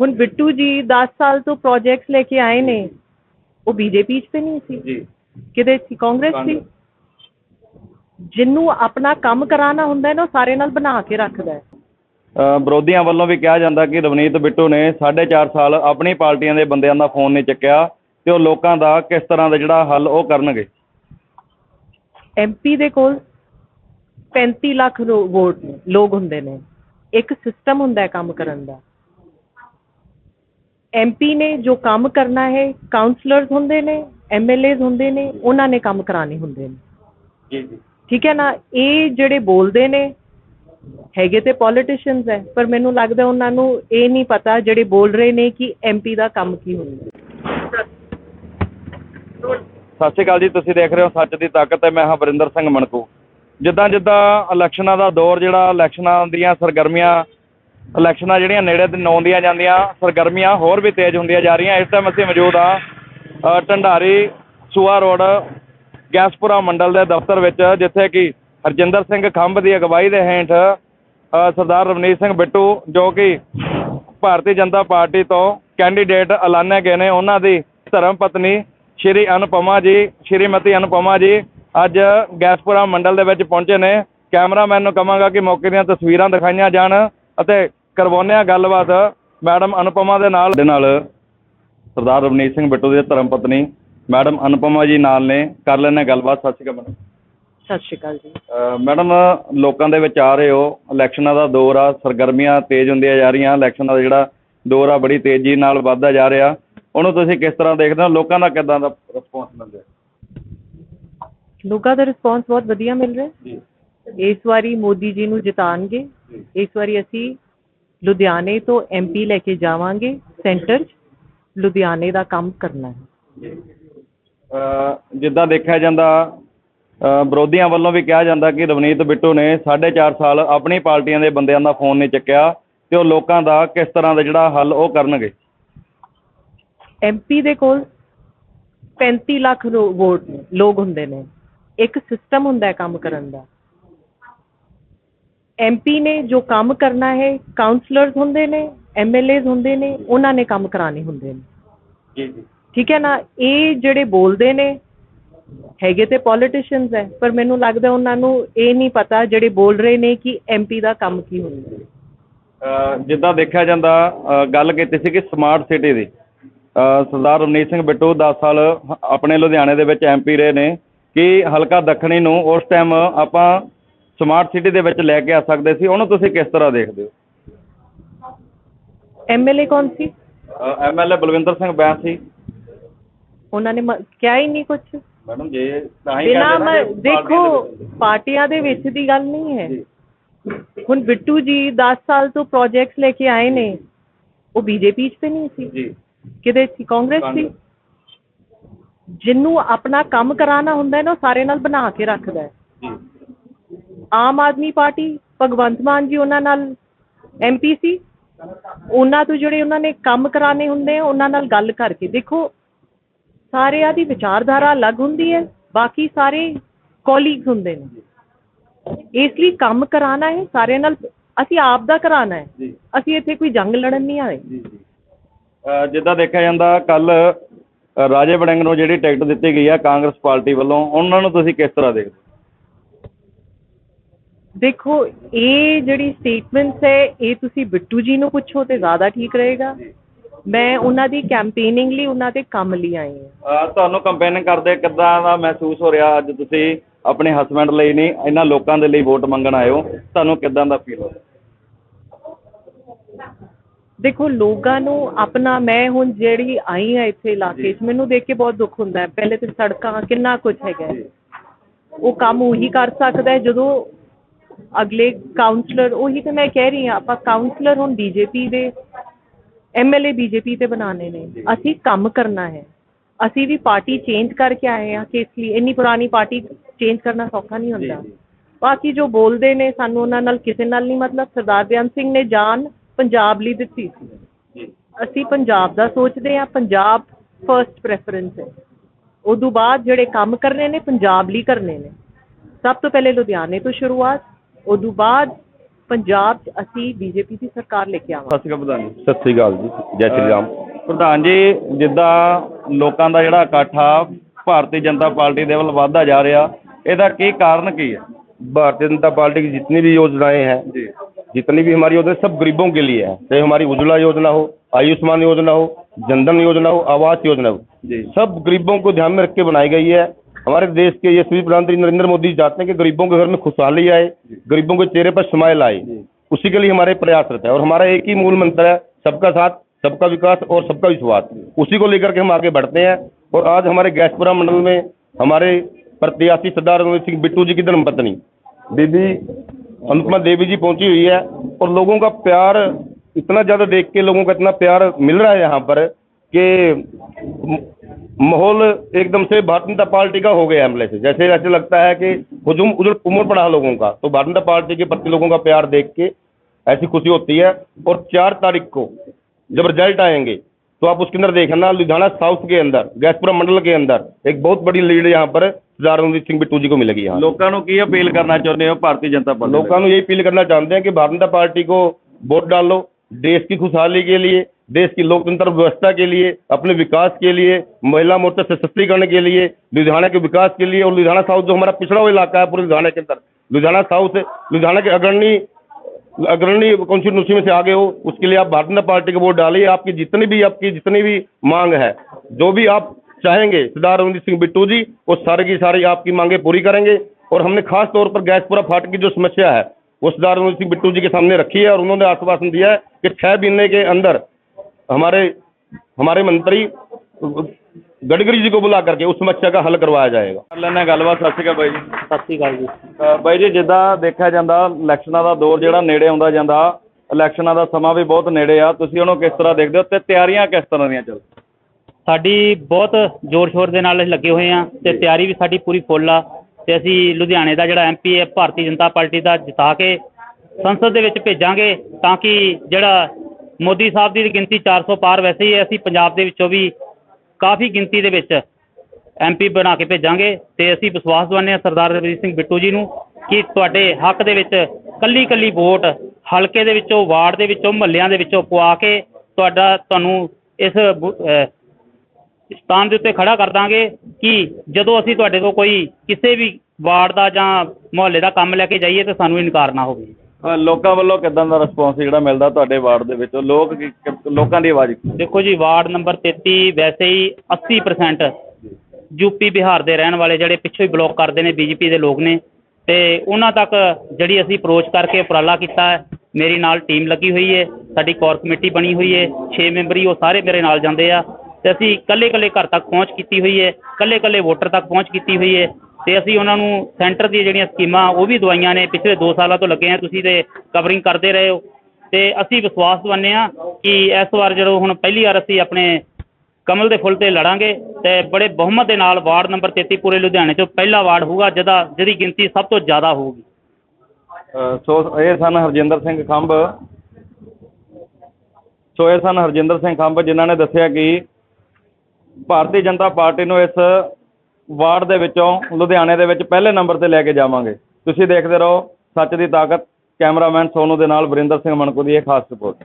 ਹੁਣ ਬਿੱਟੂ ਜੀ 10 ਸਾਲ ਤੋਂ ਪ੍ਰੋਜੈਕਟਸ ਲੈ ਕੇ ਆਏ ਨੇ। ਉਹ ਬੀਜੇਪੀ 'ਚ ਤੇ ਨਹੀਂ ਸੀ? ਜੀ। ਕਿਹਦੇ ਸੀ? ਕਾਂਗਰਸ ਸੀ? ਜਿਹਨੂੰ ਆਪਣਾ ਕੰਮ ਕਰਾਉਣਾ ਹੁੰਦਾ ਹੈ ਨਾ ਉਹ ਸਾਰੇ ਨਾਲ ਬਣਾ ਕੇ ਰੱਖਦਾ ਹੈ। ਵਿਰੋਧੀਆਂ ਵੱਲੋਂ ਵੀ ਕਿਹਾ ਜਾਂਦਾ ਕਿ ਰਵਨੀਤ ਬਿੱਟੂ ਨੇ 4.5 ਸਾਲ ਆਪਣੀ ਪਾਰਟੀਆਂ ਦੇ ਬੰਦਿਆਂ ਦਾ ਫੋਨ ਨਹੀਂ ਚੱਕਿਆ ਤੇ ਉਹ ਲੋਕਾਂ ਦਾ ਕਿਸ ਤਰ੍ਹਾਂ ਦਾ ਜਿਹੜਾ ਹੱਲ ਉਹ ਕਰਨਗੇ? ਐਮਪੀ ਦੇ ਕੋਲ 35 ਲੱਖ ਵੋਟ ਲੋਕ ਹੁੰਦੇ ਨੇ। ਇੱਕ ਸਿਸਟਮ ਹੁੰਦਾ ਹੈ ਕੰਮ ਕਰਨ ਦਾ। ਐਮਪੀ ਨੇ ਜੋ ਕੰਮ ਕਰਨਾ ਹੈ ਕਾਉਂਸਲਰਸ ਹੁੰਦੇ ਨੇ ਐਮਐਲਏਜ਼ ਹੁੰਦੇ ਨੇ ਉਹਨਾਂ ਨੇ ਕੰਮ ਕਰਾਣੇ ਹੁੰਦੇ ਨੇ। ਜੀ ਜੀ। ਠੀਕ ਹੈ ਨਾ? ਇਹ ਜਿਹੜੇ ਬੋਲਦੇ ਨੇ ਹੈਗੇ ਤੇ ਪੋਲੀਟੀਸ਼ੀਅਨਸ ਹੈ ਪਰ ਮੈਨੂੰ ਲੱਗਦਾ ਉਹਨਾਂ ਨੂੰ ਇਹ ਨਹੀਂ ਪਤਾ ਜਿਹੜੇ ਬੋਲ ਰਹੇ ਨੇ ਕਿ ਐਮਪੀ ਦਾ ਕੰਮ ਕੀ ਹੁੰਦਾ। ਸਤਿ ਸ਼੍ਰੀ ਅਕਾਲ ਜੀ ਤੁਸੀਂ ਦੇਖ ਰਹੇ ਹੋ ਸੱਚ ਦੀ ਤਾਕਤ ਤੇ ਮੈਂ ਹਾਂ ਵਰਿੰਦਰ ਸਿੰਘ ਮਣਕੂ। ਜਿੱਦਾਂ ਜਿੱਦਾਂ ਇਲੈਕਸ਼ਨਾਂ ਦਾ ਦੌਰ ਜਿਹੜਾ ਇਲੈਕਸ਼ਨਾਂ ਦੀਆਂ ਸਰਗਰਮੀਆਂ ਇਲੈਕਸ਼ਨਾਂ ਜਿਹੜੀਆਂ ਨੇੜੇ ਤੇ ਆਉਂਦੀਆਂ ਜਾਂਦੀਆਂ, ਸਰਗਰਮੀਆਂ ਹੋਰ ਵੀ ਤੇਜ਼ ਹੁੰਦੀਆਂ ਜਾ ਰਹੀਆਂ। ਇਸ ਟਾਈਮ ਅਸੀਂ ਮੌਜੂਦ ਹਾਂ ਢੰਡਾਰੀ ਸੂਆ ਰੋਡ, ਗੈਸਪੁਰਾ ਮੰਡਲ ਦੇ ਦਫ਼ਤਰ ਵਿੱਚ, ਜਿੱਥੇ ਕਿ ਹਰਜਿੰਦਰ ਸਿੰਘ ਖੰਭ ਦੀ ਅਗਵਾਈ ਦੇ ਹੇਠ ਸਰਦਾਰ ਰਵਨੀਤ ਸਿੰਘ ਬਿੱਟੂ, ਜੋ ਕਿ ਭਾਰਤੀ ਜਨਤਾ ਪਾਰਟੀ ਤੋਂ ਕੈਂਡੀਡੇਟ ਐਲਾਨੇ ਗਏ ਨੇ। ਉਹਨਾਂ ਦੀ ਧਰਮ ਪਤਨੀ ਸ਼੍ਰੀ ਅਨੁਪਮਾ ਜੀ, ਸ਼੍ਰੀਮਤੀ ਅਨੁਪਮਾ ਜੀ ਅੱਜ ਗੈਸਪੁਰਾ ਮੰਡਲ ਦੇ ਵਿੱਚ ਪਹੁੰਚੇ ਨੇ। ਕੈਮਰਾਮੈਨ ਨੂੰ ਕਹਾਂਗਾ ਕਿ ਮੌਕੇ ਦੀਆਂ ਤਸਵੀਰਾਂ ਦਿਖਾਈਆਂ ਜਾਣ ਅਤੇ ਕਰਵਾਉਂਦੇ ਹਾਂ ਗੱਲਬਾਤ। ਮੈਡਮ ਅਨੁਪਮਾ ਦੇ ਨਾਲ ਦੇ ਨਾਲ ਸਰਦਾਰ ਰਵਨੀਤ ਸਿੰਘ ਬਿੱਟੂ ਦੀ ਧਰਮ ਪਤਨੀ ਮੈਡਮ ਅਨੁਪਮਾ ਜੀ ਨਾਲ ਨੇ। ਕਰ ਲੈਣੇ ਗੱਲਬਾਤ। ਸਤਿ ਸ਼੍ਰੀ ਅਕਾਲ ਮੈਡਮ। ਸਤਿ ਸ਼੍ਰੀ ਅਕਾਲ ਜੀ। ਮੈਡਮ ਲੋਕਾਂ ਦੇ ਵਿੱਚ ਆ ਰਹੇ ਹੋ। ਇਲੈਕਸ਼ਨਾਂ ਦਾ ਦੌਰ ਆ ਸਰਗਰਮੀਆਂ ਤੇਜ਼ ਹੁੰਦੀਆਂ ਜਾ ਰਹੀਆਂ। ਇਲੈਕਸ਼ਨਾਂ ਦਾ ਜਿਹੜਾ ਦੌਰ ਆ ਬੜੀ ਤੇਜ਼ੀ ਨਾਲ ਵੱਧਦਾ ਜਾ ਰਿਹਾ। ਉਹਨੂੰ ਤੁਸੀਂ ਕਿਸ ਤਰ੍ਹਾਂ ਦੇਖਦੇ ਹੋ? ਲੋਕਾਂ ਦਾ ਕਿੱਦਾਂ ਦਾ ਰਿਸਪੌਂਸ ਮਿਲ ਰਿਹਾ ਲੋਕਾਂ ਦਾ ਰਿਸਪੌਂਸ ਬਹੁਤ ਵਧੀਆ ਮਿਲ ਰਿਹਾ। ਜੀ। ਇਸ ਵਾਰੀ ਮੋਦੀ ਜੀ ਨੂੰ ਜਿਤਾਣਗੇ। ਇਸ ਵਾਰੀ ਅਸੀਂ ਲੁਧਿਆਣੇ ਤੋਂ ਐਮਪੀ ਲੈ ਕੇ ਜਾਵਾਂਗੇ ਸੈਂਟਰ ਲੁਧਿਆਣੇ ਦਾ ਕੰਮ ਕਰਨਾ ਹੈ। ਜਿੱਦਾਂ ਦੇਖਿਆ ਜਾਂਦਾ ਵਿਰੋਧੀਆਂ ਵੱਲੋਂ ਵੀ ਕਿਹਾ ਜਾਂਦਾ ਕਿ ਰਵਨੀਤ ਬਿੱਟੂ ਨੇ 4.5 ਸਾਲ ਆਪਣੀ ਪਾਰਟੀਆਂ ਦੇ ਬੰਦਿਆਂ ਦਾ ਫੋਨ ਨਹੀਂ ਚੱਕਿਆ ਤੇ ਉਹ ਲੋਕਾਂ ਦਾ ਕਿਸ ਤਰ੍ਹਾਂ ਦਾ ਜਿਹੜਾ ਹੱਲ ਉਹ ਕਰਨਗੇ? ਐਮਪੀ ਦੇ ਕੋਲ 35 ਲੱਖ ਵੋਟ ਲੋਕ ਹੁੰਦੇ ਨੇ। ਇੱਕ ਸਿਸਟਮ ਹੁੰਦਾ ਹੈ ਕੰਮ ਕਰਨ ਦਾ। ਐਮਪੀ ਨੇ ਜੋ ਕੰਮ ਕਰਨਾ ਹੈ ਕਾਉਂਸਲਰਸ ਹੁੰਦੇ ਨੇ ਐਮਐਲਏਜ਼ ਹੁੰਦੇ ਨੇ ਉਹਨਾਂ ਨੇ ਕੰਮ ਕਰਾਣੇ ਹੁੰਦੇ ਨੇ। ਜੀ ਜੀ। ਠੀਕ ਹੈ ਨਾ? ਇਹ ਜਿਹੜੇ ਬੋਲਦੇ ਨੇ ਹੈਗੇ ਤੇ ਪੋਲੀਟੀਸ਼ੀਅਨਸ ਹੈ ਪਰ ਮੈਨੂੰ ਲੱਗਦਾ ਉਹਨਾਂ ਨੂੰ ਇਹ ਨਹੀਂ ਪਤਾ ਜਿਹੜੇ ਬੋਲ ਰਹੇ ਨੇ ਕਿ ਐਮਪੀ ਦਾ ਕੰਮ ਕੀ ਹੁੰਦਾ ਹੈ। ਜਿੱਦਾਂ ਦੇਖਿਆ ਜਾਂਦਾ ਗੱਲ ਕੀਤੀ ਸੀ ਕਿ ਸਮਾਰਟ ਸਿਟੀ ਦੀ। ਸਰਦਾਰ ਰਵਨੀਤ ਸਿੰਘ ਬਿੱਟੂ 10 ਸਾਲ ਆਪਣੇ ਲੁਧਿਆਣੇ ਦੇ ਵਿੱਚ ਐਮਪੀ ਰਹੇ ਨੇ ਕਿ ਹਲਕਾ ਦੱਖਣੀ ਨੂੰ ਉਸ ਟਾਈਮ ਆਪਾਂ ਸਮਾਰਟ ਸਿਟੀ ਦੇ ਵਿੱਚ ਲੈ ਕੇ ਆ ਸਕਦੇ ਸੀ ਉਹਨੂੰ ਤੁਸੀਂ ਕਿਸ ਤਰ੍ਹਾਂ ਦੇਖਦੇ ਹੋ? ਐਮਐਲਏ ਕੌਣ ਸੀ? ਐਮਐਲਏ ਬਲਵਿੰਦਰ ਸਿੰਘ ਬੈਂਸ ਸੀ। ਉਹਨਾਂ ਨੇ ਮ- ਕਿਹਾ ਹੀ ਨਹੀਂ ਕੁਝ ਮੈਡਮ ਜੇ ਤਾਂ ਹੀ ਬਿਨਾਂ ਕਹਿੰਦੇ ਨਾ ਮ- ਕਿ ਦੇਖੋ ਪਾਰਟੀਆਂ ਦੇ ਵਿੱਚ- ਦੇ ਗੱਲ ਨਹੀਂ ਹੈ। ਜੀ। ਹੁਣ ਬਿੱਟੂ ਜੀ 10 ਸਾਲ ਤੋਂ ਪ੍ਰੋਜੈਕਟਸ ਲੈ ਕੇ ਆਏ ਨੇ ਉਹ ਬੀਜੇਪੀ 'ਚ ਤੇ ਨਹੀਂ ਸੀ। ਜੀ। ਕਿਹਦੇ ਸੀ? ਕਾਂਗਰਸ ਸੀ। ਕਾਂਗਰਸ। ਜਿਹਨੂੰ ਆਪਣਾ ਕੰਮ ਕਰਾਉਣਾ ਹੁੰਦਾ ਹੈ ਨਾ ਉਹ ਸਾਰੇ ਨਾਲ ਬਣਾ ਕੇ ਰੱਖਦਾ ਹੈ। ਜੀ। ਆਮ ਆਦਮੀ ਪਾਰਟੀ ਭਗਵੰਤ ਮਾਨ ਜੀ ਉਹਨਾਂ ਨਾਲ ਐਮਪੀ ਸੀ। ਉਹਨਾਂ ਤੋਂ ਜਿਹੜੇ ਉਹਨਾਂ ਨੇ ਕੰਮ ਕਰਾਣੇ ਹੁੰਦੇ ਆ ਉਹਨਾਂ ਨਾਲ ਗੱਲ ਕਰਕੇ ਦੇਖੋ ਸਾਰਿਆਂ ਦੀ ਵਿਚਾਰਧਾਰਾ ਅਲੱਗ ਹੁੰਦੀ ਹੈ ਬਾਕੀ ਸਾਰੇ ਕੋਲੀਗਸ ਹੁੰਦੇ ਨੇ। ਇਸ ਲਈ ਕੰਮ ਕਰਾਣਾ ਹੈ ਸਾਰਿਆਂ ਨਾਲ ਅਸੀਂ ਆਪ ਦਾ ਕਰਾਣਾ ਹੈ। ਅਸੀਂ ਇੱਥੇ ਕੋਈ ਜੰਗ ਲੜਨ ਨਹੀਂ ਆਏ। ਜਿੱਦਾਂ ਦੇਖਿਆ ਜਾਂਦਾ ਕੱਲ ਰਾਜੇ ਵੜਿੰਗ ਨੂੰ ਜਿਹੜੀ ਟਿਕਟ ਦਿੱਤੀ ਗਈ ਆ ਕਾਂਗਰਸ ਪਾਰਟੀ ਵੱਲੋਂ ਉਹਨਾਂ ਨੂੰ ਤੁਸੀਂ ਕਿਸ ਤਰ੍ਹਾਂ ਦੇਖਦੇ? ਦੇਖੋ ਇਹ ਜਿਹੜੀ ਸਟੇਟਮੈਂਟਸ ਹੈ ਇਹ ਤੁਸੀਂ ਬਿੱਟੂ ਜੀ ਨੂੰ ਪੁੱਛੋ ਤੇ ਜ਼ਿਆਦਾ ਠੀਕ ਰਹੇਗਾ। ਮੈਂ ਉਹਨਾਂ ਦੀ ਕੈਂਪੇਨਿੰਗ ਲਈ ਉਹਨਾਂ ਦੇ ਕੰਮ ਲਈ ਆਈ ਹਾਂ। ਅਹ ਤੁਹਾਨੂੰ ਕੰਪੇਨਿੰਗ ਕਰਦੇ ਕਿੱਦਾਂ ਦਾ ਮਹਿਸੂਸ ਹੋ ਰਿਹਾ? ਅੱਜ ਤੁਸੀਂ ਆਪਣੇ ਹਸਬੰਡ ਲਈ ਨਹੀਂ ਇਹਨਾਂ ਲੋਕਾਂ ਦੇ ਲਈ ਵੋਟ ਮੰਗਣ ਆਏ ਹੋ। ਤੁਹਾਨੂੰ ਕਿੱਦਾਂ ਦਾ ਫੀਲ ਹੋ ਰਿਹਾ? ਦੇਖੋ ਲੋਕਾਂ ਨੂੰ ਆਪਣਾ ਮੈਂ ਹੁਣ ਜਿਹੜੀ ਆਈ ਹਾਂ ਇੱਥੇ ਇਲਾਕੇ 'ਚ ਮੈਨੂੰ ਦੇਖ ਕੇ ਬਹੁਤ ਦੁੱਖ ਹੁੰਦਾ ਹੈ। ਪਹਿਲੇ ਤੇ ਸੜਕਾਂ ਕਿੰਨਾ ਕੁਝ ਹੈਗਾ ਹੈ। ਉਹ ਕੰਮ ਉਹੀ ਕਰ ਸਕਦਾ ਹੈ ਜਦੋਂ ਅਗਲੇ ਕਾਉਂਸਲਰ ਉਹੀ ਤੇ ਮੈਂ ਕਹਿ ਰਹੀ ਹਾਂ ਆਪਾਂ ਕਾਉਂਸਲਰ ਹੁਣ ਬੀਜੇਪੀ ਦੇ ਐਮਐਲਏ ਬੀਜੇਪੀ ਤੇ ਬਣਾਣੇ ਨੇ। ਅਸੀਂ ਕੰਮ ਕਰਨਾ ਹੈ। ਅਸੀਂ ਵੀ ਪਾਰਟੀ ਚੇਂਜ ਕਰਕੇ ਆਏ ਹਾਂ ਕਿ ਇਸ ਲਈ ਇੰਨੀ ਪੁਰਾਣੀ ਪਾਰਟੀ ਚੇਂਜ ਕਰਨਾ ਸੌਖਾ ਨਹੀਂ ਹੁੰਦਾ। ਬਾਕੀ ਜੋ ਬੋਲਦੇ ਨੇ ਸਾਨੂੰ ਉਹਨਾਂ ਨਾਲ ਕਿਸੇ ਨਾਲ ਨਹੀਂ ਮਤਲਬ। ਸਰਦਾਰ ਬਿਆਨ ਸਿੰਘ ਨੇ ਜਾਨ ਪੰਜਾਬ ਲਈ ਦਿੱਤੀ ਸੀ। ਅਸੀਂ ਪੰਜਾਬ ਦਾ ਸੋਚਦੇ ਹਾਂ ਪੰਜਾਬ ਫਰਸਟ ਪ੍ਰੈਫਰੈਂਸ ਹੈ। ਉਦੋਂ ਬਾਅਦ ਜਿਹੜੇ ਕੰਮ ਕਰਨੇ ਨੇ ਪੰਜਾਬ ਲਈ ਕਰਨੇ ਨੇ। ਸਭ ਤੋਂ ਪਹਿਲੇ ਲੁਧਿਆਣੇ ਤੋਂ ਸ਼ੁਰੂਆਤ ਉਦੋਂ ਬਾਅਦ ਪੰਜਾਬ 'ਚ ਅਸੀਂ ਬੀਜੇਪੀ ਦੀ ਸਰਕਾਰ ਲੈ ਕੇ ਆਵਾਂਗੇ ਸਤਿ ਸ਼੍ਰੀ ਅਕਾਲ ਪ੍ਰਧਾਨ ਜੀ ਸਤਿ ਸ੍ਰੀ ਅਕਾਲ ਜੀ ਜੈ ਸ਼੍ਰੀ ਰਾਮ ਪ੍ਰਧਾਨ ਜੀ ਜਿੱਦਾਂ ਲੋਕਾਂ ਦਾ ਜਿਹੜਾ ਇਕੱਠ ਆ ਭਾਰਤੀ ਜਨਤਾ ਪਾਰਟੀ ਦੇ ਵੱਲ ਵਧਦਾ ਜਾ ਰਿਹਾ ਇਹਦਾ ਕੀ ਕਾਰਨ ਕੀ ਹੈ भारतीय जनता पार्टी की जितनी भी योजनाएं हैं ਜੀ जितनी भी हमारी योजनाएं सब गरीबों के लिए है चाहे हमारी उज्ज्वला योजना हो आयुष्मान योजना हो जनधन योजना हो आवास योजना हो जी सब गरीबों को ध्यान में रख के बनाई गई है हमारे देश के यशस्वी प्रधानमंत्री नरेंद्र मोदी चाहते हैं कि गरीबों के घर में खुशहाली आए गरीबों के चेहरे पर स्माइल आए। उसी के लिए हमारे प्रयास रहता है और हमारा एक ही मूल मंत्र है सबका साथ सबका विकास और सबका विश्वास। उसी को लेकर के हम आगे बढ़ते हैं और आज हमारे गैसपुरा मंडल में हमारे प्रत्याशी सरदार रघुवीर सिंह बिट्टू जी की धर्मपत्नी दीदी अनुपमा देवी जी पहुँची हुई है और लोगों का प्यार इतना ज़्यादा देख के लोगों का इतना प्यार मिल रहा है यहाँ पर कि माहौल एकदम से भारतीय जनता पार्टी का हो गया हमले से जैसे ऐसे लगता है कि हुजूम उजड़ उमड़ पड़ा है लोगों का तो भारतीय जनता पार्टी के प्रति लोगों का प्यार देख के ऐसी खुशी होती है और चार तारीख को जब रिजल्ट आएंगे तो आप उसके अंदर देखना लुधियाना साउथ के अंदर गैसपुरा मंडल के अंदर एक बहुत बड़ी लीड यहाँ पर सरदार रणजीत सिंह बिट्टू जी को मिलेगी यहाँ ਲੋਕਾਂ ਨੂੰ ਕੀ ਅਪੀਲ ਕਰਨਾ ਚਾਹੁੰਦੇ ਹੋ ਭਾਰਤੀ ਜਨਤਾ ਪਾਰਟੀ लोगों को यही अपील करना चाहते हैं कि भारतीय जनता पार्टी को वोट डालो देश की खुशहाली के लिए, देश की लोकतंत्र व्यवस्था के लिए, अपने विकास के लिए, महिला मोर्चा सशक्तिकरण के लिए, लुधियाना के विकास के लिए और लुधियाना साउथ जो हमारा पिछड़ा हुआ इलाका है पूरे लुधियाना के अंदर। लुधियाना साउथ, लुधियाना के अग्रणी अग्रणी कॉन्स्टिट्यूंसी में से आगे हो, उसके लिए आप भारतीय जनता पार्टी को वोट डालिए, आपकी जितनी भी, आपकी जितनी भी मांग है, जो भी आप चाहेंगे सरदार रविंद्र सिंह बिट्टू जी, वो सारी की सारी आपकी मांगे पूरी करेंगे और हमने खास तौर पर गैसपुरा फाटक की जो समस्या है वो सरदार रविंद्र सिंह बिट्टू जी के सामने रखी है और उन्होंने आश्वासन दिया है कि छह महीने के अंदर हमारे हमारे मंत्री गडकरी जी को बुला करके उस समस्या का हल करवाया जाएगा ਕਰ ਲੈਣਾ ਗੱਲਬਾਤ ਸਤਿ ਸ਼੍ਰੀ ਅਕਾਲ ਬਾਈ ਜੀ ਸਤਿ ਸ਼੍ਰੀ ਅਕਾਲ ਜੀ ਅ, ਬਾਈ ਜੀ ਜਿੱਦਾਂ ਦੇਖਿਆ ਜਾਂਦਾ ਇਲੈਕਸ਼ਨਾਂ ਦਾ ਦੌਰ ਜਿਹੜਾ ਨੇੜੇ ਆਉਂਦਾ ਜਾਂਦਾ ਇਲੈਕਸ਼ਨਾਂ ਦਾ ਸਮਾਂ ਵੀ ਬਹੁਤ ਨੇੜੇ ਆ ਤੁਸੀਂ ਉਹਨੂੰ ਕਿਸ ਤਰ੍ਹਾਂ ਦੇਖਦੇ ਹੋ ਤੇ ਤਿਆਰੀਆਂ ਕਿਸ ਤਰ੍ਹਾਂ ਦੀਆਂ ਚੱਲ ਸਾਡੀ ਬਹੁਤ ਜ਼ੋਰ ਸ਼ੋਰ ਦੇ ਨਾਲ ਅਸੀਂ ਲੱਗੇ ਹੋਏ ਆ ਤੇ ਤਿਆਰੀ ਵੀ ਸਾਡੀ ਪੂਰੀ ਫੁੱਲ ਆ ਅਤੇ ਅਸੀਂ ਲੁਧਿਆਣੇ ਦਾ ਜਿਹੜਾ ਐਮਪੀ ਹੈ, ਭਾਰਤੀ ਜਨਤਾ ਪਾਰਟੀ ਦਾ ਜਿਤਾ ਕੇ ਸੰਸਦ ਦੇ ਵਿੱਚ ਭੇਜਾਂਗੇ ਤਾਂ ਕਿ ਜਿਹੜਾ ਮੋਦੀ ਸਾਹਿਬ ਦੀ ਗਿਣਤੀ 400 ਪਾਰ ਵੈਸੇ ਹੀ ਹੈ, ਅਸੀਂ ਪੰਜਾਬ ਦੇ ਵਿੱਚੋਂ ਵੀ ਕਾਫੀ ਗਿਣਤੀ ਦੇ ਵਿੱਚ ਐਮਪੀ ਬਣਾ ਕੇ ਭੇਜਾਂਗੇ ਅਤੇ ਅਸੀਂ ਵਿਸ਼ਵਾਸ ਦਵਾਉਂਦੇ ਹਾਂ ਸਰਦਾਰ ਰਵੀਰ ਸਿੰਘ ਬਿੱਟੂ ਜੀ ਨੂੰ ਕਿ ਤੁਹਾਡੇ ਹੱਕ ਦੇ ਵਿੱਚ ਕੱਲੀ ਕੱਲੀ ਵੋਟ ਹਲਕੇ ਦੇ ਵਿੱਚੋਂ, ਵਾਰਡ ਦੇ ਵਿੱਚੋਂ, ਮਹੱਲਿਆਂ ਦੇ ਵਿੱਚੋਂ ਪਵਾ ਕੇ ਤੁਹਾਡਾ ਤੁਹਾਨੂੰ ਇਸ ਸਥਾਨ ਦੇ ਉੱਤੇ ਖੜਾ ਕਰ ਦਾਂਗੇ ਕਿ ਜਦੋਂ ਅਸੀਂ ਤੁਹਾਡੇ ਤੋਂ ਕੋਈ ਕਿਸੇ ਵੀ ਵਾਰਡ ਦਾ ਜਾਂ ਮੁਹੱਲੇ ਦਾ ਕੰਮ ਲੈ ਕੇ ਜਾਈਏ ਤਾਂ ਸਾਨੂੰ ਇਨਕਾਰ ਨਾ ਹੋਵੇ। ਲੋਕਾਂ ਵੱਲੋਂ ਕਿਦਾਂ ਦਾ ਰਿਸਪੌਂਸ ਜਿਹੜਾ ਮਿਲਦਾ ਤੁਹਾਡੇ ਵਾਰਡ ਦੇ ਵਿੱਚ? ਲੋਕ ਲੋਕਾਂ ਦੀ ਆਵਾਜ਼ ਦੇਖੋ ਜੀ ਵਾਰਡ ਨੰਬਰ 33 ਵੈਸੇ ਹੀ 80% ਯੂਪੀ ਬਿਹਾਰ ਦੇ ਰਹਿਣ ਵਾਲੇ ਜਿਹੜੇ ਪਿੱਛੋਂ ਹੀ ਬਲੌਕ ਕਰਦੇ ਨੇ ਬੀਜੇਪੀ ਦੇ ਲੋਕ ਨੇ। ਤੇ ਉਹਨਾਂ ਤੱਕ ਜਿਹੜੀ ਅਸੀਂ ਅਪਰੋਚ ਕਰਕੇ ਉਪਰਾਲਾ ਕੀਤਾ ਹੈ ਮੇਰੀ ਨਾਲ ਟੀਮ ਲੱਗੀ ਹੋਈ ਹੈ ਸਾਡੀ ਕੋਰ ਕਮੇਟੀ ਬਣੀ ਹੋਈ ਹੈ 6 ਮੈਂਬਰੀ ਉਹ ਸਾਰੇ ਮੇਰੇ ਨਾਲ ਜਾਂਦੇ ਆ। ਤੇ ਅਸੀਂ ਕੱਲੇ ਕੱਲੇ ਘਰ ਤੱਕ ਪਹੁੰਚ ਕੀਤੀ ਹੋਈ ਹੈ ਕੱਲੇ ਕੱਲੇ ਵੋਟਰ ਤੱਕ ਪਹੁੰਚ ਕੀਤੀ ਹੋਈ ਹੈ ਤੇ ਅਸੀਂ ਉਹਨਾਂ ਨੂੰ ਸੈਂਟਰ ਦੀਆਂ ਜਿਹੜੀਆਂ ਸਕੀਮਾਂ ਉਹ ਵੀ ਦਵਾਈਆਂ ਨੇ, ਪਿਛਲੇ 2 ਸਾਲਾਂ ਤੋਂ ਲੱਗੇ ਆ ਤੁਸੀਂ ਤੇ ਕਵਰਿੰਗ ਕਰਦੇ ਰਹੇ ਹੋ ਤੇ ਅਸੀਂ ਵਿਸ਼ਵਾਸ ਦਿਵਾਉਂਦੇ ਆ ਕਿ ਇਸ ਵਾਰ ਜਦੋਂ ਹੁਣ ਪਹਿਲੀ ਵਾਰ ਅਸੀਂ ਆਪਣੇ ਕਮਲ ਦੇ ਫੁੱਲ ਤੇ ਲੜਾਂਗੇ ਤੇ ਬੜੇ ਬਹੁਮਤ ਦੇ ਨਾਲ ਵਾਰਡ ਨੰਬਰ 33 ਪੂਰੇ ਲੁਧਿਆਣੇ 'ਚੋਂ ਪਹਿਲਾ ਵਾਰਡ ਹੋਊਗਾ ਜਿਹਦਾ, ਜਿਹਦੀ ਗਿਣਤੀ ਸਭ ਤੋਂ ਜ਼ਿਆਦਾ ਹੋਊਗੀ। ਸੋ ਇਹ ਸਨ ਹਰਜਿੰਦਰ ਸਿੰਘ ਖੰਭ। ਸੋ ਇਹ ਸਨ ਹਰਜਿੰਦਰ ਸਿੰਘ ਖੰਭ ਜਿਨ੍ਹਾਂ ਨੇ ਦੱਸਿਆ ਕਿ ਭਾਰਤੀ ਜਨਤਾ ਪਾਰਟੀ ਨੂੰ ਇਸ ਵਾਰਡ ਦੇ ਵਿੱਚੋਂ ਲੁਧਿਆਣੇ ਦੇ ਵਿੱਚ ਪਹਿਲੇ ਨੰਬਰ ਤੇ ਲੈ ਕੇ ਜਾਵਾਂਗੇ। ਤੁਸੀਂ ਦੇਖਦੇ ਰਹੋ, ਸੱਚ ਦੀ ਤਾਕਤ, ਕੈਮਰਾਮੈਨ ਸੋਨੂ ਦੇ ਨਾਲ ਵਰਿੰਦਰ ਸਿੰਘ ਮਣਕੂ ਦੀ ਇਹ ਖਾਸ ਰਿਪੋਰਟ।